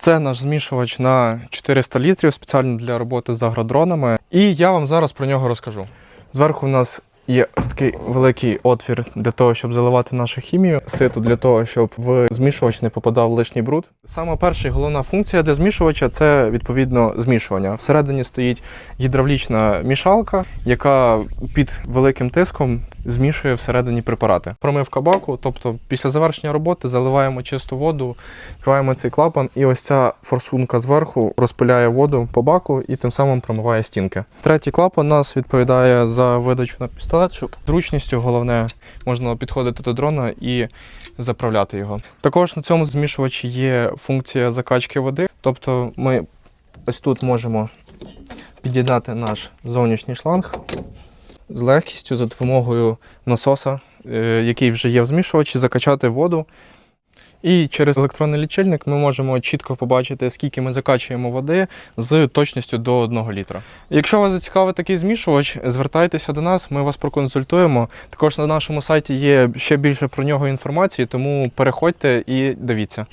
Це наш змішувач на 400 літрів спеціально для роботи з агродронами. І я вам зараз про нього розкажу. Зверху у нас є ось такий великий отвір для того, щоб заливати нашу хімію, сито для того, щоб в змішувач не попадав лишній бруд. Саме перша і головна функція для змішувача це відповідно змішування. Всередині стоїть гідравлічна мішалка, яка під великим тиском змішує всередині препарати. Промивка баку, тобто після завершення роботи заливаємо чисту воду, відкриваємо цей клапан, і ось ця форсунка зверху розпиляє воду по баку і тим самим промиває стінки. Третій клапан у нас відповідає за видачу на пістолет, щоб зручністю головне можна підходити до дрона і заправляти його. Також на цьому змішувачі є функція закачки води, тобто ми ось тут можемо під'єднати наш зовнішній шланг з легкістю за допомогою насоса, е, який вже є в змішувачі, закачати воду. І через електронний лічильник ми можемо чітко побачити, скільки ми закачуємо води з точністю до 1 літра. Якщо вас зацікавить такий змішувач, звертайтеся до нас, ми вас проконсультуємо. Також на нашому сайті є ще більше про нього інформації, тому переходьте і дивіться.